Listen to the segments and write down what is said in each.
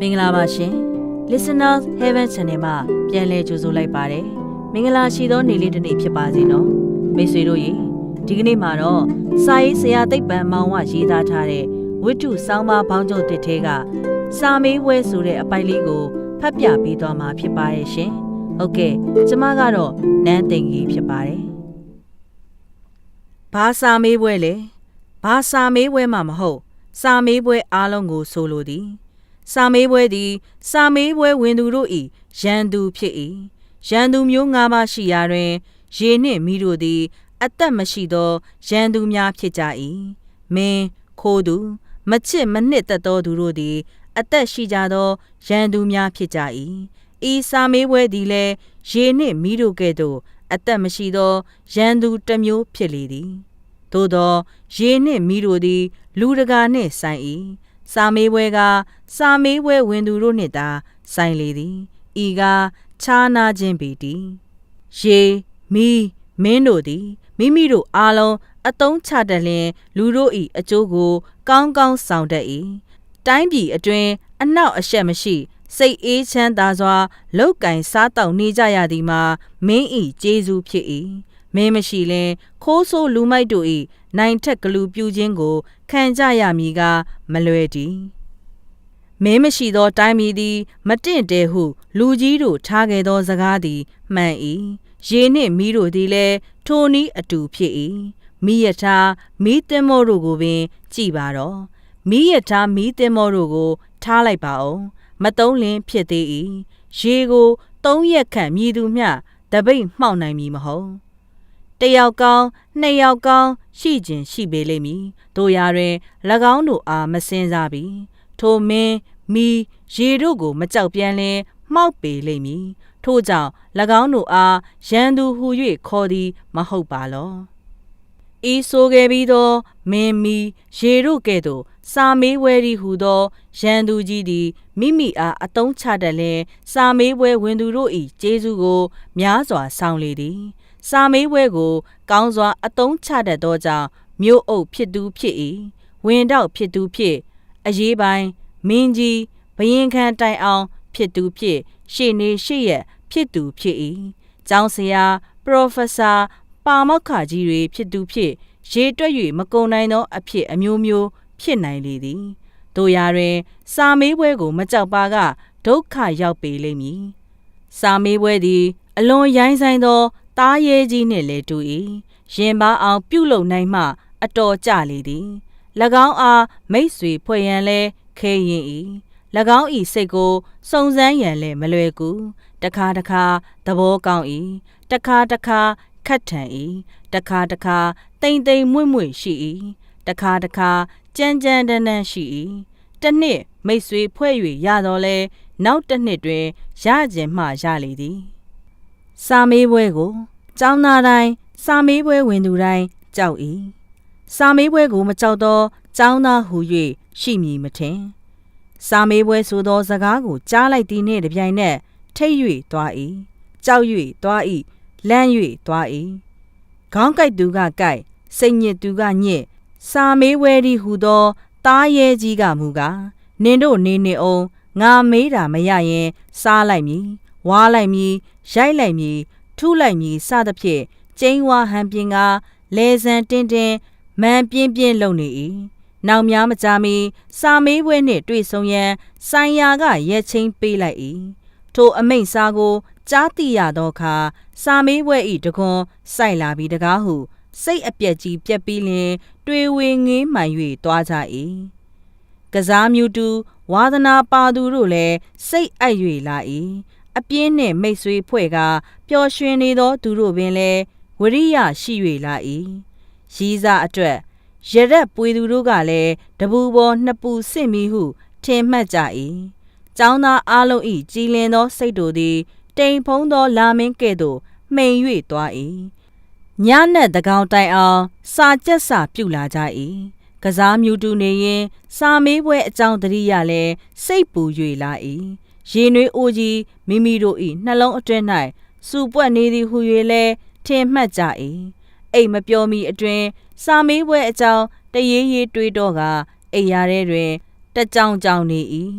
မင်္ဂလာပါရှင် Listeners Heaven Channel မှာပြန်လည်ကြိုဆိုလိုက်ပါတယ်မင်္ဂလာရှိသောနေ့လေးတစ်နေ့ဖြစ်ပါစေနော်မိတ်ဆွေတို့ရေဒီကနေ့မှာတော့စာရေးဆရာသိပ္ပံမောင်ဝရေးသားထားတဲ့ဝိတ္ထုဆောင်းပါးဘောင်းကျုပ်တစ်ထဲကစာမေးဝဲဆိုတဲ့အပိုက်လေးကိုဖတ်ပြပေးသွားမှာဖြစ်ပါရဲ့ရှင်ဟုတ်ကဲ့ကျမကတော့နန်းသိင်ကြီးဖြစ်ပါတယ်ဘာစာမေးပွဲလဲဘာစာမေးပွဲမှမဟုတ် စာမေးပွဲအားလုံးကိုဆိုလိုသည် စာမေးပွဲသည် စာမေးပွဲဝင်သူတို့၏ရန်သူဖြစ်၏ရန်သူမျိုး၅ပါးရှိရာတွင် ရေနှင့်မိတို့သည် အသက်မရှိသောရန်သူများဖြစ်ကြ၏မင်းခိုးသူ မချစ်မနှစ်သက်သောသူတို့သည် အသက်ရှိကြသောရန်သူများဖြစ်ကြ၏ဤစာမေးပွဲသည်လည်းရေနှင့်မိတို့ကဲ့သို့အသက်မရှိသောရန်သူတစ်မျိုးဖြစ်လေသည် သို့သော ရေနှင့်မိတို့သည် လူတကာနှင့်ဆိုင်၏ စာမေးပွဲက စာမေးပွဲဝင်သူတို့နှင့်သာဆိုင်လေသည်ဤကခြားနာခြင်းပေတည်းရေမီမင်းတို့သည်မိမိတို့အားလုံးအတုံးချတတ်လျင်လူတို့၏အကျိုးကို ကောင်းကောင်းဆောင်တတ်၏တိုင်းပြည်အတွင်းအနောက်အရှက်မရှိ စိတ်အေးချမ်းသာစွာလောက်ကင်စားတောက်နေကြရသည်မှာမင်းဤကျေးဇူးဖြစ်၏ မင်းမရှိလင်ခိုးဆိုးလူမိုက်တို့၏နိုင်ထက်ကလူပြူခြင်းကိုခံကြရမည်ကမလွယ်တည်မင်းမရှိသောတိုင်းပြည်သည် မတင့်တယ်ဟု လူကြီးတို့ထားခဲ့သောစကားသည်မှန်၏ရေနှင့်မီးတို့သည်လည်းထိုနည်းအတူဖြစ်၏မိယထာမိသင်္ဘောတို့ကိုပင် ကြည်ပါတော့မိယထာမိသင်္ဘောတို့ကို ထားလိုက်ပါအောင်မတုံးလင်းဖြစ်သေး၏ရေကိုသုံးရက်ခန့်မြည်သူမျှတပိတ်မှောက်နိုင်မည်မဟုတ် တယောက်ကောင်းနှစ်ယောက်ကောင်းရှိခြင်းရှိပေလိမ့်မည်တို့ရာတွင်၎င်းတို့အားမစင်စားပြီထိုမင်းမိရေတို့ကို မကြောက်ပြန်လင်မှောက်ပေလိမ့်မည်ထို့ကြောင့်၎င်းတို့အားရန်သူဟု၍ခေါ်သည်မဟုတ်ပါလောဤဆိုခဲ့ပြီးသောမင်းမီရေတို့ကဲ့သို့စာမေးဝဲသည်ဟုသောရန်သူကြီးသည်မိမိအားအတုံးချတတ်လင်စာမေးပွဲဝင်သူတို့၏ကျေးဇူးကို များစွာဆောင်လေသည် စာမေးပွဲကို ကောင်းစွာအတုံးချတတ်သောကြောင့်မြို့အုပ်ဖြစ်သူဖြစ်၏ဝင်တော့ဖြစ်သူဖြစ်အရေးပိုင်းမင်းကြီးဘရင်ခံတိုင်အောင် ဖြစ်သူဖြစ်ရှေ့နေရှေ့ရဖြစ်သူဖြစ်၏ကျောင်းဆရာပရိုဖက်ဆာပါမောက္ခကြီးတွေဖြစ်သူဖြစ်ရေတွက်၍မကုံနိုင်သောအဖြစ်အမျိုးမျိုးဖြစ်နိုင်လေသည်တို့ရာတွင် စာမေးပွဲကို မကြောက်ပါကဒုက္ခရောက်ပေလိမ့်မည်စာမေးပွဲသည် အလွန်ရိုင်းဆိုင်သော တားရဲကြီးနှင့်လည်းတူ၏ရင်ပါအောင်ပြုလုပ်နိုင်မှ အတော်ကြလေသည်၎င်းအားမိတ်ဆွေဖွဲ့ရန်လဲခဲရင်၏၎င်း၏စိတ်ကိုစုံစမ်းရန်လဲမလွယ်ကူတခါတခါသဘောကောင်း၏တခါတခါခတ်ထန်၏တခါတခါတိမ်တိမ်မွေ့မွေ့ရှိ၏တခါတခါကြမ်းကြမ်းတန်းတန်းရှိ၏တစ်နှစ်မိတ်ဆွေဖွဲ့၍ရတော့လဲနောက်တစ်နှစ်တွင်ရကျင်မှရလေသည် စာမေးပွဲကိုကျောင်းသားတိုင်းစာမေးပွဲဝင်သူတိုင်းကြောက်၏စာမေးပွဲကိုမကြောက်သောကျောင်းသားဟု၍ရှိမည်မထင်စာမေးပွဲဆိုသောစကားကိုကြားလိုက်သည်နှင့်တပြိုင်နက်ထိတ်၍သွား၏ကြောက်၍သွား၏လန့်၍သွား၏ခေါင်းကိုက်သူကကိုက်စိတ်ညစ်သူကညစ်စာမေးဝဲသည်ဟူသောတားရဲကြီးကမူကားနင်တို့နေနေအောင်ငါမေးတာမရရင်စားလိုက်မည် ဝါလိုက်မည်ရိုက်လိုက်မည်ထုလိုက်မည်စသဖြင့်ကျင်းဝါဟန်ပြင်းကလဲဆန်တင်းတင်းမန်ပြင်းပြင်းလုံနေ၏နောက်များမကြာမီစာမေးပွဲနှင့်တွေ့ဆုံရန်ဆိုင်ရာကရဲချင်းပေးလိုက်၏ထိုအမိန့်စာကို ကြားသိရသောအခါစာမေးပွဲဤတကွန်စိုက်လာပြီးတကားဟုစိတ်အပြက်ကြီးပြက်ပြီးလင်တွေဝေငေးမှန်၍သွားကြ၏ကစားမြူတူဝါသနာပါသူတို့လည်းစိတ်အပ်၍လာ၏ အပြင်းနှင့်မိတ်ဆွေဖွဲ့ကပျော်ရွှင်နေသောသူတို့ပင်လည်းဝရိယရှိ၍လာ၏ရီးစားအတွက်ရရက်ပွေသူတို့ကလည်းတပူပေါ်နှစ်ပူစစ်မီဟုထင်မှတ်ကြ၏။ကျောင်းသားအလုံးဤကြည်လင်သောစိတ်တို့သည်တိမ်ဖုံးသောလာမင်းကဲ့သို့မှိန်၍သွား၏ညနက်တကောင်တိုင်အောင်စာကြက်စာပြုလာကြ၏ကစားမြူတူနေရင်စာမေးပွဲအကြောင်းတရိယာလဲစိတ်ပူ၍လာ၏ ရေနွေးအိုးကြီးမိမိတို့၏နှလုံးအတွင်း၌စူပွက်နေသည်ဟု၍လဲထင်မှတ်ကြ၏အိမ်မပြောမီအတွင်စာမေးပွဲအကြောင်းတရေရေတွေးတော့ကအိမ်ရတဲ့တွင်တကြောင်ကြောင်နေ၏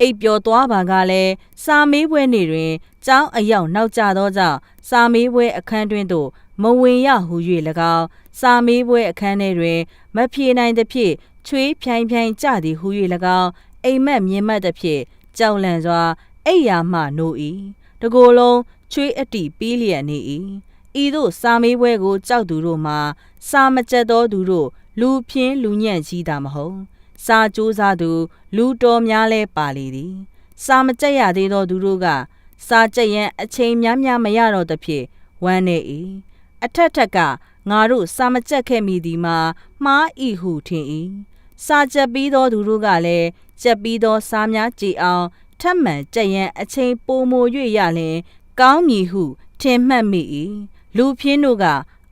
အိပ်ပျော်သွားပါကလည်းစာမေးပွဲနေ့တွင်ကျောင်းအရောက်နောက်ကျသောကြောင့်စာမေးပွဲအခန်းတွင်သို့မဝင်ရဟု၍၎င်းစာမေးပွဲအခန်းထဲတွင်မဖြေနိုင်သဖြင့်ချွေးဖြိုင်ဖြိုင်ကြသည်ဟု၍၎င်းအိမ်မက်မြင်မှတ်သဖြင့် ကြောက်လန့်စွာအိယာမှနိုး၏တကိုယ်လုံးချွေးအတိပီးလျက်နေ၏ဤသို့စာမေးပွဲကိုကြောက်သူတို့မှာစာမကျက်သောသူတို့လူဖြင်းလူညံ့ကြီးတာမဟုတ်စာကြိုးစားသူ လူတော်များလဲပါလေသည်စာမကျက်ရသေးသောသူတို့ကစာကြက်ရန်အချိန်များများမရတော့သဖြင့်ဝမ်းနေ၏အထက်ထက်ကငါတို့စာမကျက်ခဲ့မိသည်မှာမှားဤဟုထင်၏စာကြက်ပြီးသောသူတို့ကလည်း ကြက်ပြီးသောစာများကြည်အောင်ထပ်မံကြက်ရန်အချိန်ပိုမို၍ရလျင်ကောင်းမည်ဟုထင်မှတ်မိ၏လူဖြင်းတို့က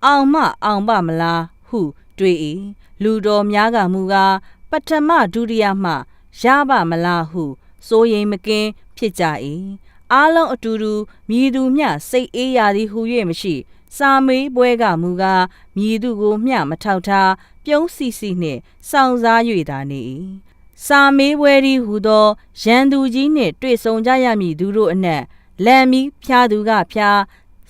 အောင်မအောင်ပါမလားဟုတွေး၏လူတော်များကမူကားပထမဒုတိယမှရပါမလားဟုစိုးရိမ်မကင်းဖြစ်ကြ၏အားလုံးအတူတူမြည်သူမျှစိတ်အေးရသည်ဟု၍မရှိ စာမေးပွဲကမူကားမြည်သူကိုမျှမထောက်ထားပြုံးစီစီနှင့်စောင့်စား၍သာနေ၏ စာမေးပွဲဒီဟူသောရန်သူကြီးနှင့်တွေ့ဆုံကြရမည်သူတို့အနက်လမ်းမီဖျားသူကဖျား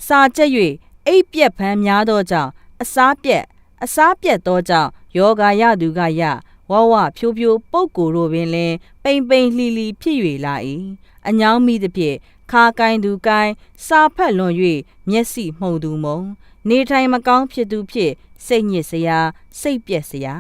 စာကျက်၍အိပ်ပြက်ဖမ်းများသောကြောင့်အစားပြက်အစားပြက်သောကြောင့်ယောဂါရသူကရဝဝဖြိုးဖြိုးပုတ်ကိုယ်တို့ပင်လင်ပိန်ပိန်လှီလှီဖြစ်၍လာ၏အညောင်းမိသဖြင့်ခါကိုင်းသူကိုင်းစာဖက်လွန်၍မျက်စိမှုန်သူမုံ နေထိုင်မကောင်းဖြစ်သူဖြစ်စိတ်ညစ်စရာစိတ်ပြက်စရာ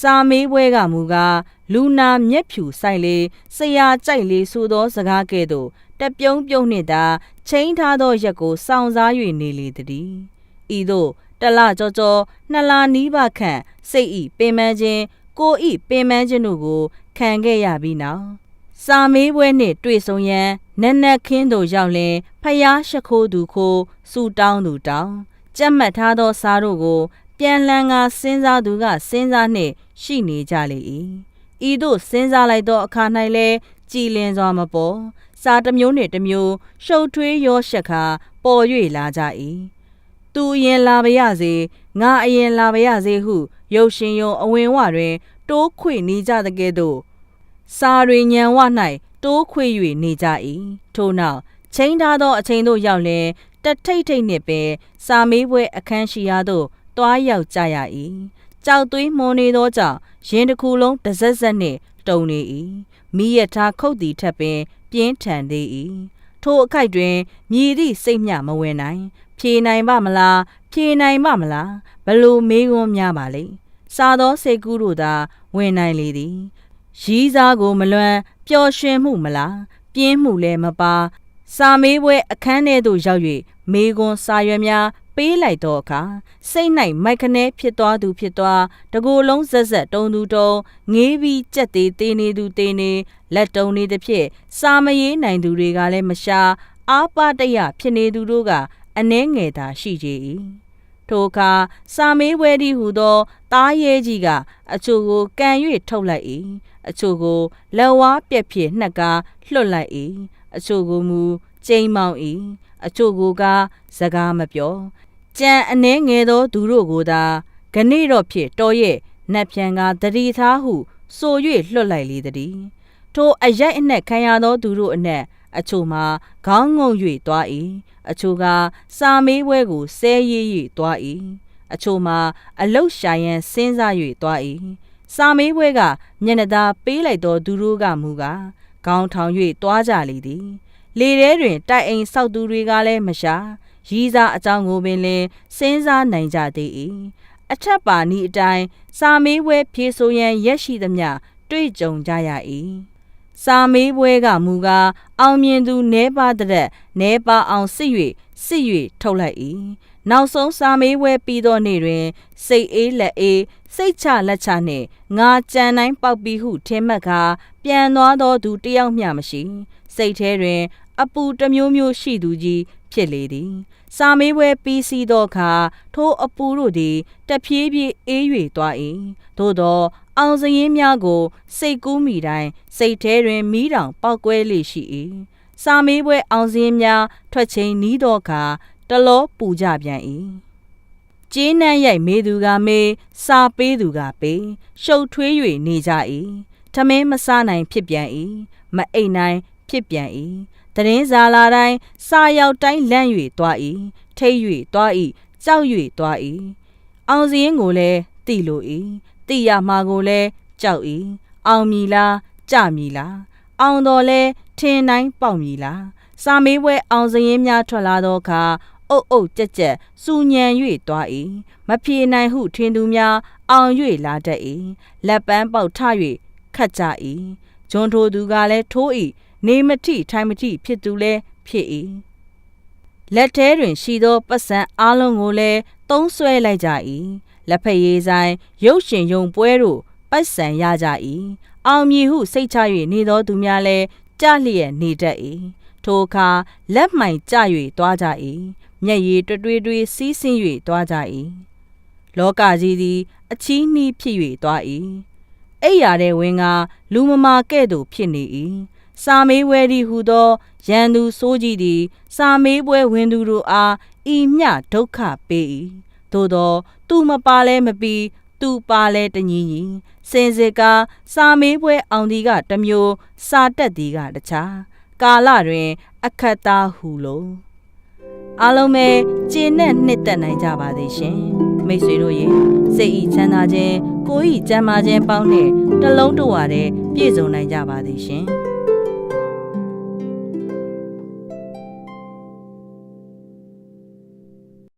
စာမေးပွဲကမူကားလူနာမျက်ဖြူဆိုင်လေဆရာကြိုက်လေဆိုသောစကားကဲ့သို့တပြုံးပြုံးနှင့်သာချိန်ထားသောရက်ကိုစောင့်စား၍နေလေသည်ဤသို့တလကြောကြောနှစ်လနီးပါးခန့်စိတ်ဤပင်ပန်းခြင်းကိုဤပင်ပန်းခြင်းတို့ကိုခံခဲ့ရပြီးနောက်စာမေးပွဲနှင့်တွေ့ဆုံရန်နက်နက်ခင်းတို့ရောက်လင်ဖျားရှိခိုးသူခိုးစူတောင်းသူတောင်းကြက်မှတ်ထားသောစားတို့ကို ပြန်လန်းကစဉ်းစားသူကစဉ်းစားနှင့်ရှိနေကြလေ၏ဤသို့စဉ်းစားလိုက်သောအခါ၌လည်းကြည်လင်စွာမပေါ်စာတစ်မျိုးနှင့်တစ်မျိုးရှုပ်ထွေးရောရှက်ခါပေါ်၍လာကြ၏သူအရင်လာပါရစေငါအရင်လာပါရစေဟုရုပ်ရှင်ယုံအဝင်ဝတွင် တိုးခွေနေကြတဲ့ကဲ့သို့စာရီညံဝ၌တိုးခွေ၍နေကြ၏ထို့နောက်ချိန်ထားသောအချိန်သို့ရောက်လျင်တထိတ်ထိတ်နှင့်ပင်စာမေးပွဲအခန်းရှိရာသို့ တွားရောက်ကြရ၏ကြောက်သွေးမှုန်နေသောကြောင့်ရင်တစ်ခုလုံးတစက်စက်နှင့်တုံနေ၏မိရထားခုတ်တီထက်ပင်ပြင်းထန်သေး၏ထိုအခိုက်တွင်မြည်သည့်စိတ်မျှမဝင်နိုင် ဖြေနိုင်ပါမလားဖြေနိုင်ပါမလားဘလို့မေးခွန်းများပါလိမ့်စားသောစိတ်ကူးတို့သာဝင်နိုင်လေသည်ရီးစားကိုမလွမ်းပျော်ရွှင်မှုမလားပြင်းမှုလည်းမပါစာမေးပွဲအခန်းထဲသို့ရောက်၍မေကွန်စာရွက်များ ပေးလိုက်တော့အခါစိတ်၌မိုက်ခနဲဖြစ်သွားသူဖြစ်သွားတကိုယ်လုံးဇက်ဇက်တုံသူတုံငေးပြီးကြက်သေးသေးနေသူသေးနေလက်တုံနေသဖြင့်စာမရေးနိုင်သူတွေကလည်းမရှာအားပါတရဖြစ်နေသူတို့ကအနှဲငယ်သာရှိကြ၏ထိုအခါစာမေးပွဲဒီဟူသောတားရဲကြီးကအချို့ကိုကန်၍ထုတ်လိုက်၏အချို့ကိုလက်ဝါးပြက်ဖြစ်နှက်ကားလွှတ်လိုက်၏အချို့ကိုမူကျိန်မောင်း၏အချို့ကိုကစကားမပြော ကြံအနှဲငယ်သောသူတို့ကိုသာဂနေ့တော့ဖြစ်တော်ရဲ့နတ်ဖြန်ကတတိသားဟု ဆို၍လွတ်လိုက်လေသည်ထိုအရိုက်အနှက်ခံရသောသူတို့အနက်အချို့မှာခေါင်းငုံ၍သွား၏အချို့ကစာမေးပွဲကိုဆဲရည်၍သွား၏အချို့မှာအလုတ်ရှာရန်စဉ်းစား၍သွား၏စာမေးပွဲကမျက်နှာသာပေးလိုက်သောသူတို့ကမူကားခေါင်းထောင်၍သွားကြလေသည်လေထဲတွင်တိုက်အိမ်ဆောက်သူတွေကလည်းမရှာ ရီးစားအကြောင်းကိုပင်လင်စဉ်းစားနိုင်ကြသေး၏အထက်ပါနီအတိုင်းစာမေးပွဲဖြေဆိုရန်ရက်ရှိသမျှတွေ့ကြုံကြရ၏စာမေးပွဲကမူကားအောင်မြင်သူနဲပါတဲ့နဲပါအောင်စစ်၍စစ်၍ထုတ်လိုက်၏နောက်ဆုံးစာမေးပွဲပြီးသောနေ့တွင် စိတ်အေးလက်အေးစိတ်ချလက်ချနှင့်ငါကြံတိုင်းပေါက်ပြီးဟုထင်မှတ်ကာပြန်သွားသောသူတယောက်မျှမရှိ စိတ်ထဲတွင် အပူတစ်မျိုးမျိုးရှိသူကြီးဖြစ်လေသည်စာမေးပွဲပြီးစီးသောအခါထိုအပူတို့သည်တဖြည်းဖြည်းအေး၍သွား၏သို့သော အောင်စရင်များကို စိတ်ကူးမိတိုင်းစိတ်ထဲတွင်မိတောင်ပောက်ကွဲလေရှိ၏စာမေးပွဲအောင်စရင်များထွက်ချိန်နီးသောအခါတလောပူကြပြန်၏ကျေးနန်းရိုက်မေးသူကမေးစာပေးသူကပေးရှုပ်ထွေး၍နေကြ၏ထမင်းမစားနိုင်ဖြစ်ပြန်၏မအိပ်နိုင်ဖြစ်ပြန်၏ တရင်စာလာတိုင်းစာရောက်တိုင်းလန့်၍သွား၏ထိတ်၍သွား၏ကြောက်၍သွား၏အောင်စရင်ကိုလည်းတိလို၏တိရမှာကိုလည်းကြောက်၏အောင်မီလားကြမီလားအောင်တော်လဲထင်းတိုင်းပေါက်မီလားစာမေးပွဲအောင်စရင်များထွက်လာသောအခါအုတ်အုတ်ကြက်ကြက်စူညံ၍သွား၏မဖြေနိုင်ဟုထင်သူများအောင်၍လာတတ်၏လက်ပန်းပေါက်ထ၍ခတ်ကြ၏ဂျွန်ထိုသူကလည်းထိုး၏ နေမတိထိုင်မတိဖြစ်သူလည်းဖြစ်၏လက်ထဲတွင်ရှိသောပတ်စံအားလုံးကိုလည်းသုံးဆွဲလိုက်ကြ၏လက်ဖက်ရည်ဆိုင်ရုပ်ရှင်ယုံပွဲတို့ပတ်စံရကြ၏အောင်မြည်ဟုစိတ်ချ၍နေသောသူများလည်းကြလျက်နေတတ်၏ထိုအခါလက်မှိုင်ကြ၍သွားကြ၏မျက်ရည်တွေးတွေးစီးဆင်း၍သွားကြ၏လောကကြီးသည် အချီးနှီးဖြစ်၍သွား၏အိပ်ရာတဲ့ဝင်းကလူမမာကဲ့သို့ဖြစ်နေ၏ စာမေးပွဲသည်ဟူသောရန်သူစိုးကြီးသည် စာမေးပွဲဝင်သူတို့အားဤမျှဒုက္ခပေး၏သို့သော သူမပါလဲမပြီးသူပါလဲတညီညီစင်စစ်ကားစာမေးပွဲအောင်ဒီကတစ်မျိုး စာတက်ဒီကတခြားကာလတွင် အခက်သားဟူလို့အားလုံးပဲကျင့်နဲ့နှစ်သက်နိုင်ကြပါသေးရှင်မိတ်ဆွေတို့ရေစိတ်ဤချမ်းသာခြင်းကိုယ်ဤကျမ်းမာခြင်းပေါင်းနဲ့တလုံးတဝါတဲ့ပြည့်စုံနိုင်ကြပါသေးရှင်